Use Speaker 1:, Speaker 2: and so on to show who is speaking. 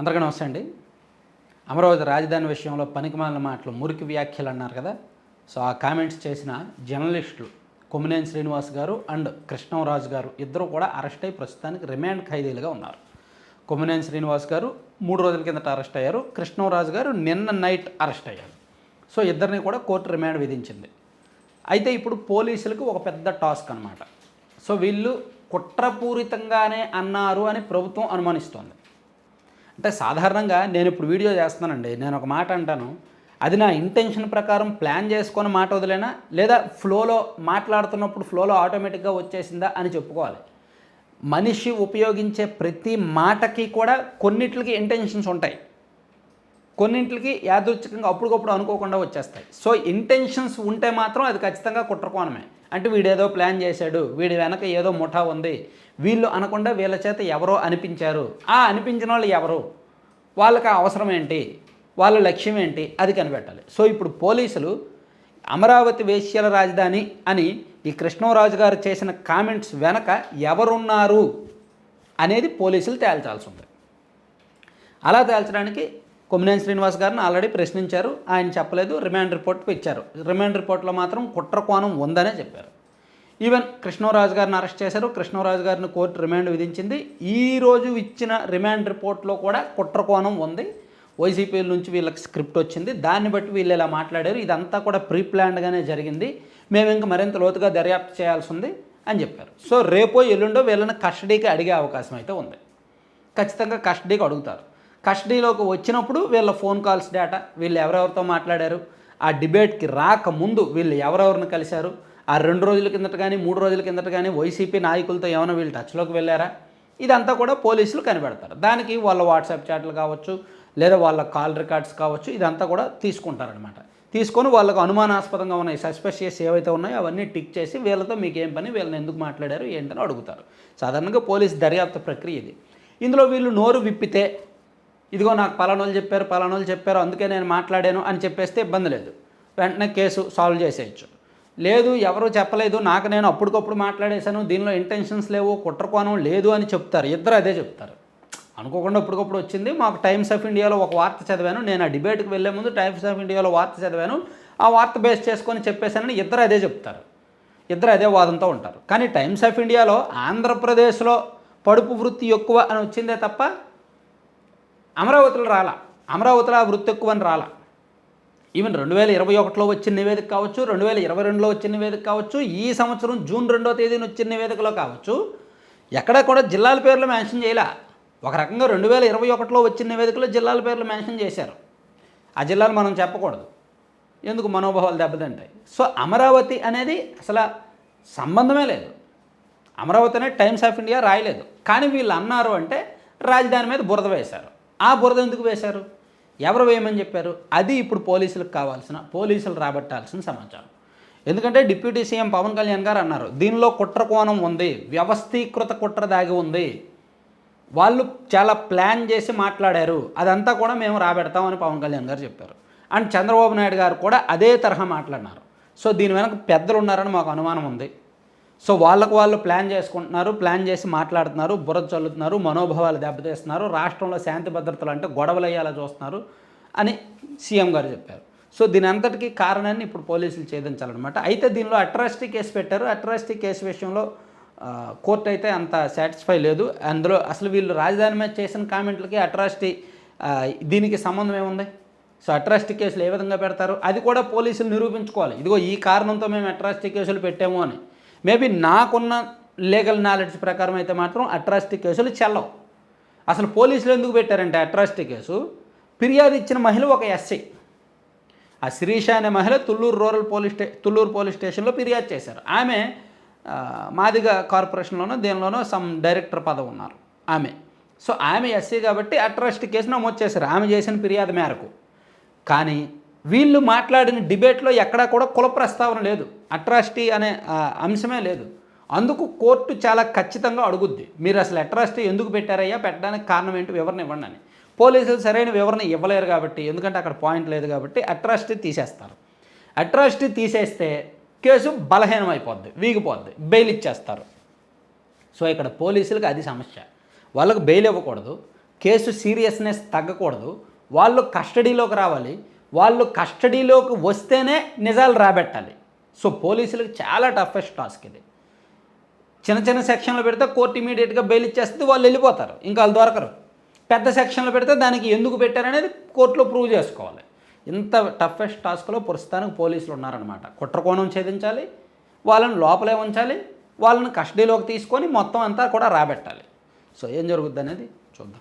Speaker 1: అందరికీ నమస్తే అండి. అమరావతి రాజధాని విషయంలో పనికిమాలిన మాటలు మురికి వ్యాఖ్యలు అన్నారు కదా. సో ఆ కామెంట్స్ చేసిన జర్నలిస్టులు కొమ్మినేని శ్రీనివాస్ గారు అండ్ కృష్ణంరాజు గారు ఇద్దరు కూడా అరెస్ట్ అయి ప్రస్తుతానికి రిమాండ్ ఖైదీలుగా ఉన్నారు. కొమ్మినేని శ్రీనివాస్ గారు మూడు రోజుల కిందట అరెస్ట్ అయ్యారు. కృష్ణంరాజు గారు నిన్న నైట్ అరెస్ట్ అయ్యారు. సో ఇద్దరిని కూడా కోర్టు రిమాండ్ విధించింది. అయితే ఇప్పుడు పోలీసులకు ఒక పెద్ద టాస్క్ అనమాట సో వీళ్ళు కుట్రపూరితంగానే అన్నారు అని ప్రభుత్వం అనుమానిస్తోంది. అంటే సాధారణంగా నేను ఇప్పుడు వీడియో చేస్తున్నానండి. నేను ఒక మాట అంటాను. అది నా ఇంటెన్షన్ ప్రకారం ప్లాన్ చేసుకొని మాట వదిలేనా? లేదా ఫ్లోలో మాట్లాడుతున్నప్పుడు ఫ్లోలో ఆటోమేటిక్గా వచ్చేసిందా అని చెప్పుకోవాలి. మనిషి ఉపయోగించే ప్రతి మాటకి కూడా కొన్నిట్లకి ఇంటెన్షన్స్ ఉంటాయి. కొన్నింటికి యాదృచ్ఛికంగా అప్పటికప్పుడు అనుకోకుండా వచ్చేస్తాయి. సో ఇంటెన్షన్స్ ఉంటే మాత్రం అది ఖచ్చితంగా కుట్రకోణమే. అంటే వీడేదో ప్లాన్ చేశాడు వీడి వెనక ఏదో ముఠా ఉంది వీళ్ళు అనకుండా వీళ్ళ చేత ఎవరో అనిపించారు. ఆ అనిపించిన వాళ్ళు ఎవరు? వాళ్ళకి అవసరం ఏంటి? వాళ్ళ లక్ష్యం ఏంటి? అది కనిపెట్టాలి. సో ఇప్పుడు పోలీసులు అమరావతి వేశ్యల రాజధాని అని ఈ కృష్ణరాజు గారు చేసిన కామెంట్స్ వెనక ఎవరున్నారు అనేది పోలీసులు తేల్చాల్సి ఉంది. అలా తేల్చడానికి కొమ్మినేని శ్రీనివాస్ గారిని ఆల్రెడీ ప్రశ్నించారు. ఆయన చెప్పలేదు. రిమాండ్ రిపోర్ట్ ఇచ్చారు. రిమాండ్ రిపోర్ట్లో మాత్రం కుట్ర కోణం ఉందనే చెప్పారు. ఈవెన్ కృష్ణరాజు గారిని అరెస్ట్ చేశారు. కృష్ణరాజు గారిని కోర్టు రిమాండ్ విధించింది. ఈరోజు ఇచ్చిన రిమాండ్ రిపోర్ట్లో కూడా కుట్ర కోణం ఉంది వైసీపీ నుంచి వీళ్ళకి స్క్రిప్ట్ వచ్చింది. దాన్ని బట్టి వీళ్ళు ఇలా మాట్లాడారు. ఇదంతా కూడా ప్రీ ప్లాన్డ్గానే జరిగింది. మేము ఇంకా మరింత లోతుగా దర్యాప్తు చేయాల్సి ఉంది అని చెప్పారు. సో రేపో ఎల్లుండో వీళ్ళని కస్టడీకి అడిగే అవకాశం అయితే ఉంది. ఖచ్చితంగా కస్టడీకి అడుగుతారు. కస్టడీలోకి వచ్చినప్పుడు వీళ్ళ ఫోన్ కాల్స్ డేటా వీళ్ళు ఎవరెవరితో మాట్లాడారు? ఆ డిబేట్కి రాకముందు వీళ్ళు ఎవరెవరిని కలిశారు? ఆ రెండు రోజుల కిందట కానీ మూడు రోజుల కిందట కానీ వైసీపీ నాయకులతో ఏమైనా వీళ్ళు టచ్లోకి వెళ్ళారా? ఇదంతా కూడా పోలీసులు కనిపెడతారు. దానికి వాళ్ళ వాట్సాప్ చాట్లు కావచ్చు లేదా వాళ్ళ కాల్ రికార్డ్స్ కావచ్చు ఇదంతా కూడా తీసుకుంటారనమాట తీసుకొని వాళ్ళకు అనుమానాస్పదంగా ఉన్నాయి సస్పెషియస్ ఏవైతే ఉన్నాయో అవన్నీ టిక్ చేసి వీళ్ళతో మీకు ఏం పని వీళ్ళని ఎందుకు మాట్లాడారు ఏంటని అడుగుతారు. సాధారణంగా పోలీస్ దర్యాప్తు ప్రక్రియ ఇది. ఇందులో వీళ్ళు నోరు విప్పితే ఇదిగో నాకు పలానోళ్ళు చెప్పారు పలానోళ్ళు చెప్పారు అందుకే నేను మాట్లాడాను అని చెప్పేస్తే ఇబ్బంది లేదు. వెంటనే కేసు సాల్వ్ చేసేయచ్చు. లేదు ఎవరు చెప్పలేదు నాకు నేను అప్పటికప్పుడు మాట్లాడేశాను దీనిలో ఇంటెన్షన్స్ లేవు కుట్రకోణం లేదు అని చెప్తారు. ఇద్దరు అదే చెప్తారు. అనుకోకుండా అప్పటికప్పుడు వచ్చింది. మాకు టైమ్స్ ఆఫ్ ఇండియాలో ఒక వార్త చదివాను. నేను ఆ డిబేట్కి వెళ్ళే ముందు టైమ్స్ ఆఫ్ ఇండియాలో వార్త చదివాను. ఆ వార్త బేస్ చేసుకొని చెప్పేశానని ఇద్దరు అదే చెప్తారు. ఇద్దరు అదే వాదంతో ఉంటారు. కానీ టైమ్స్ ఆఫ్ ఇండియాలో ఆంధ్రప్రదేశ్లో పడుపు వృత్తి ఎక్కువ అని వచ్చిందే తప్ప అమరావతిలో రాలా. అమరావతిలో ఆ వృత్తి ఎక్కువ అని రాలా. ఈవెన్ రెండు వేల ఇరవై ఒకటిలో వచ్చిన నివేదిక కావచ్చు రెండు వేల ఇరవై రెండులో వచ్చిన నివేదిక కావచ్చు ఈ సంవత్సరం జూన్ రెండో తేదీన వచ్చిన నివేదికలో కావచ్చు ఎక్కడ కూడా జిల్లాల పేర్లు మెన్షన్ చేయలే. ఒక రకంగా రెండు వేల ఇరవై ఒకటిలో వచ్చిన నివేదికలో జిల్లాల పేర్లు మెన్షన్ చేశారు. ఆ జిల్లాలు మనం చెప్పకూడదు. ఎందుకు? మనోభావాలు దెబ్బతింటాయి. సో అమరావతి అనేది అసలు సంబంధమే లేదు. అమరావతి అనేది టైమ్స్ ఆఫ్ ఇండియా రాయలేదు. కానీ వీళ్ళు అన్నారు అంటే రాజధాని మీద బురద వేశారు. ఆ బురద ఎందుకు వేశారు? ఎవరు వేయమని చెప్పారు? అది ఇప్పుడు పోలీసులకు కావాల్సిన పోలీసులు రాబట్టాల్సిన సమాచారం. ఎందుకంటే డిప్యూటీ సీఎం పవన్ కళ్యాణ్ గారు అన్నారు దీనిలో కుట్ర కోణం ఉంది వ్యవస్థీకృత కుట్ర దాగి ఉంది. వాళ్ళు చాలా ప్లాన్ చేసి మాట్లాడారు. అదంతా కూడా మేము రాబెడతామని పవన్ కళ్యాణ్ గారు చెప్పారు. అండ్ చంద్రబాబు నాయుడు గారు కూడా అదే తరహా మాట్లాడినారు. సో దీని వెనక పెద్దలు ఉన్నారని మాకు అనుమానం ఉంది. సో వాళ్ళకు వాళ్ళు ప్లాన్ చేసుకుంటున్నారు ప్లాన్ చేసి మాట్లాడుతున్నారు బురద చల్లుతున్నారు మనోభావాలు దెబ్బతీస్తున్నారు రాష్ట్రంలో శాంతి భద్రతలు అంటే గొడవలు అయ్యేలా చూస్తున్నారు అని సీఎం గారు చెప్పారు. సో దీని అంతటికీ కారణాన్ని ఇప్పుడు పోలీసులు ఛేదించాలన్నమాట. అయితే దీనిలో అట్రాసిటీ కేసు పెట్టారు. అట్రాసిటీ కేసు విషయంలో కోర్టు అయితే అంత సాటిస్ఫై లేదు. అందులో అసలు వీళ్ళు రాజధాని మీద చేసిన కామెంట్లకి అట్రాసిటీ దీనికి సంబంధం ఏముంది? సో అట్రాసిటీ కేసులు ఏ విధంగా పెడతారు? అది కూడా పోలీసులు నిరూపించుకోవాలి. ఇదిగో ఈ కారణంతో మేము అట్రాసిటీ కేసులు పెట్టాము అని. మేబీ నాకున్న లీగల్ నాలెడ్జ్ ప్రకారం అయితే మాత్రం అట్రాసిటీ కేసులు చెల్లవు. అసలు పోలీసులు ఎందుకు పెట్టారంటే అట్రాసిటీ కేసు. ఫిర్యాదు ఇచ్చిన మహిళ ఒక ఎస్ఐ. ఆ శిరీష అనే మహిళ తుళ్ళూరు రూరల్ పోలీస్ స్టే తుళ్ళూరు పోలీస్ స్టేషన్లో ఫిర్యాదు చేశారు. ఆమె మాదిగ కార్పొరేషన్లోనో దేనిలోనో సమ్ డైరెక్టర్ పదవి ఉన్నారు. ఆమె. సో ఆమె ఎస్సీ కాబట్టి అట్రాసిటీ కేసు నమోదు చేశారు. ఆమె చేసిన ఫిర్యాదు మేరకు. కానీ వీళ్ళు మాట్లాడిన డిబేట్లో ఎక్కడా కూడా కుల ప్రస్తావన లేదు. అట్రాసిటీ అనే అంశమే లేదు. అందుకు కోర్టు చాలా ఖచ్చితంగా అడుగుద్ది. మీరు అసలు అట్రాసిటీ ఎందుకు పెట్టారయ్యా? పెట్టడానికి కారణం ఏంటి? వివరణ ఇవ్వండి అని. పోలీసులు సరైన వివరణ ఇవ్వలేరు కాబట్టి ఎందుకంటే అక్కడ పాయింట్ లేదు కాబట్టి అట్రాసిటీ తీసేస్తారు. అట్రాసిటీ తీసేస్తే కేసు బలహీనం అయిపోద్ది వీగిపోద్ది బెయిల్ ఇచ్చేస్తారు. సో ఇక్కడ పోలీసులకు అది సమస్య. వాళ్ళకు బెయిల్ ఇవ్వకూడదు కేసు సీరియస్నెస్ తగ్గకూడదు వాళ్ళు కస్టడీలోకి రావాలి వాళ్ళు కస్టడీలోకి వస్తేనే నిజాలు రాబెట్టాలి. సో పోలీసులకు చాలా టఫెస్ట్ టాస్క్ ఇది. చిన్న చిన్న సెక్షన్లు పెడితే కోర్టు ఇమీడియట్గా బెయిల్ ఇచ్చేస్తే వాళ్ళు వెళ్ళిపోతారు ఇంకా వాళ్ళు దొరకరు. పెద్ద సెక్షన్లు పెడితే దానికి ఎందుకు పెట్టారనేది కోర్టులో ప్రూవ్ చేసుకోవాలి. ఇంత టఫెస్ట్ టాస్క్లో ప్రస్తుతానికి పోలీసులు ఉన్నారనమాట కుట్రకోణం ఛేదించాలి వాళ్ళని లోపలే ఉంచాలి వాళ్ళని కస్టడీలోకి తీసుకొని మొత్తం అంతా కూడా రాబెట్టాలి. సో ఏం జరుగుద్ది అనేది చూద్దాం.